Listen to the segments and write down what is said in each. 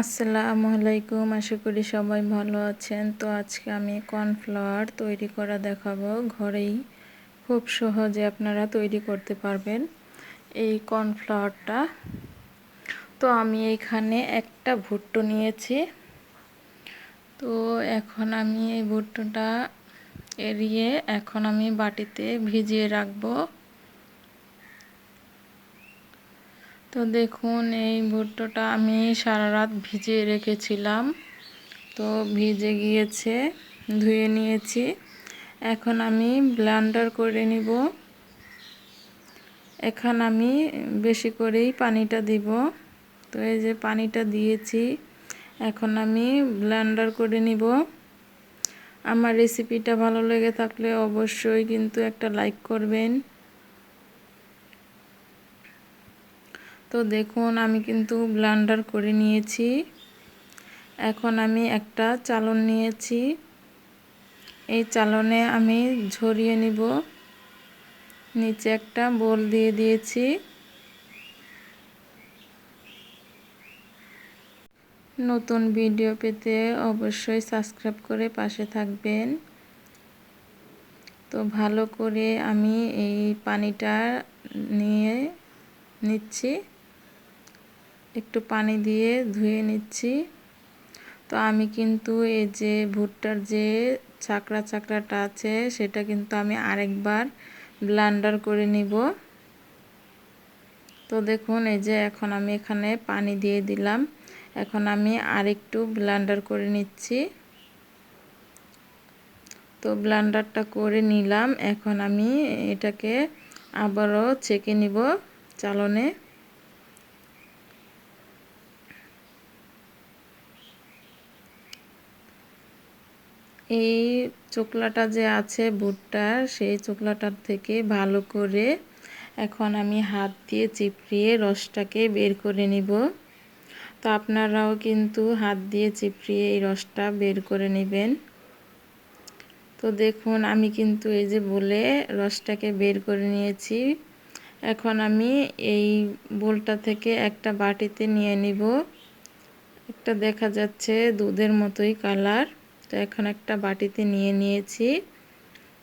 আসসালামু আলাইকুম আশা করি সবাই ভালো আছেন। তো আজকে আমি কর্নফ্লাওয়ার তৈরি করা দেখাবো। ঘরেই খুব সহজে আপনারা তৈরি করতে পারবেন এই কর্নফ্লাওয়ারটা। তো আমি এখানে একটা ভুট্টো নিয়েছি। তো এখন আমি এই ভুট্টোটা এড়িয়ে এখন আমি বাটিতে ভিজিয়ে রাখব। তো দেখুন, এই ভুট্টোটা আমি সারা রাত ভিজিয়ে রেখেছিলাম। তো ভিজে গিয়েছে, ধুয়ে নিয়েছি। এখন আমি ব্লান্ডার করে নিব। এখন আমি বেশি করেই পানিটা দিব। তো এই যে পানিটা দিয়েছি, এখন আমি ব্লান্ডার করে নিব। আমার রেসিপিটা ভালো লেগে থাকলে অবশ্যই কিন্তু একটা লাইক করবেন। তো দেখুন, আমি কিন্তু ব্লান্ডার করে নিয়েছি। এখন আমি একটা চালন নিয়েছি। এই চালনে আমি ঝরিয়ে নিব। নিচে একটা বোল দিয়ে দিয়েছি। নতুন ভিডিও পেতে অবশ্যই সাবস্ক্রাইব করে পাশে থাকবেন। তো ভালো করে আমি এই পানিটা নিয়ে নিচ্ছি। একটু পানি দিয়ে ধুয়ে নিচ্ছি। তো আমি কিন্তু এই যে ভুট্টার যে চাকরা চাকরাটা আছে, সেটা কিন্তু আমি আরেকবার ব্লান্ডার করে নিব। তো দেখুন, এই যে এখন আমি এখানে পানি দিয়ে দিলাম। এখন আমি আরেকটু ব্লান্ডার করে নিচ্ছি। তো ব্লান্ডারটা করে নিলাম। এখন আমি এটাকে আবারও ছেঁকে নিব চালনে। এই চোকলাটা যে আছে ভুট্টার সেই চোকলাটার থেকে ভালো করে এখন আমি হাত দিয়ে চিপড়িয়ে রসটাকে বের করে নিব। তো আপনারাও কিন্তু হাত দিয়ে চিপড়িয়ে এই রসটা বের করে নেবেন। তো দেখুন, আমি কিন্তু এই যে বলে রসটাকে বের করে নিয়েছি। এখন আমি এই বোলটা থেকে একটা বাটিতে নিয়ে নিব। একটা দেখা যাচ্ছে দুধের মতোই কালার। তো এখন একটা বাটিতে নিয়ে নিয়েছি।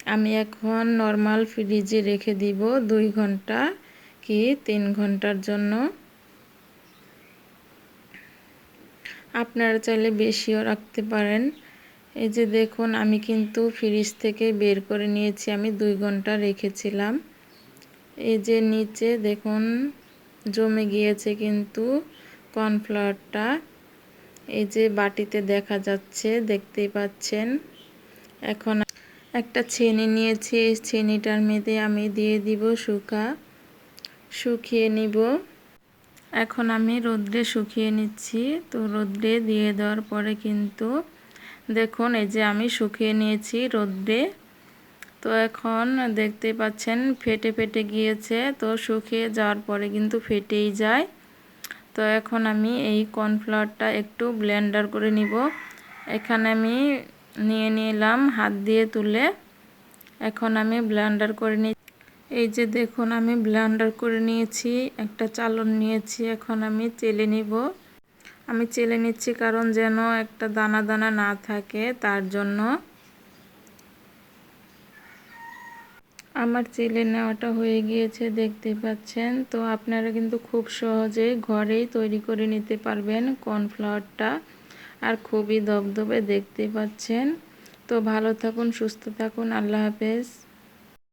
আমি এখন নর্মাল ফ্রিজে রেখে দিব দুই ঘণ্টা কি তিন ঘণ্টার জন্য। আপনারা চাইলে বেশিও রাখতে পারেন। এই যে দেখুন, আমি কিন্তু ফ্রিজ থেকে বের করে নিয়েছি, আমি দুই ঘণ্টা রেখেছিলাম। এই যে নিচে দেখুন, জমে গিয়েছে কিন্তু কর্নফ্লাওয়ারটা এই যে বাটিতে দেখা যাচ্ছে, দেখতেই পাচ্ছেন। এখন একটা ছেনি নিয়েছি, এই ছেনিটার মেয়েতে আমি দিয়ে দিব শুকা, শুকিয়ে নিব। এখন আমি রোদ্রে শুকিয়ে নিচ্ছি, তো রোদ্রে দিয়ে দেওয়ার পরে কিন্তু দেখুন, এই যে আমি শুকিয়ে নিয়েছি রোদ্রে। তো এখন দেখতে পাচ্ছেন, ফেটে ফেটে গিয়েছে, তো শুকিয়ে যাওয়ার পরে কিন্তু ফেটেই যায়। তো এখন আমি এই কর্নফ্লাওয়ারটা একটু ব্লেন্ডার করে নিব। এখানে আমি নিয়ে নিলাম হাত দিয়ে তুলে। এখন আমি ব্লেন্ডার করে নি এই যে দেখুন, আমি ব্লেন্ডার করে নিয়েছি, একটা চালন নিয়েছি, এখন আমি চেলে নিব। আমি চেলে নিচ্ছি কারণ যেন একটা দানা দানা না থাকে, তার জন্য আমার চেলে নেওয়াটা হয়ে গিয়েছে, দেখতে পাচ্ছেন। তো আপনারা কিন্তু খুব সহজে ঘরেই তৈরি করে নিতে পারবেন কর্নফ্লাওয়ারটা। আর খুবই দবদবে দেখতে পাচ্ছেন। তো ভালো থাকুন, সুস্থ থাকুন। আল্লাহ হাফেজ।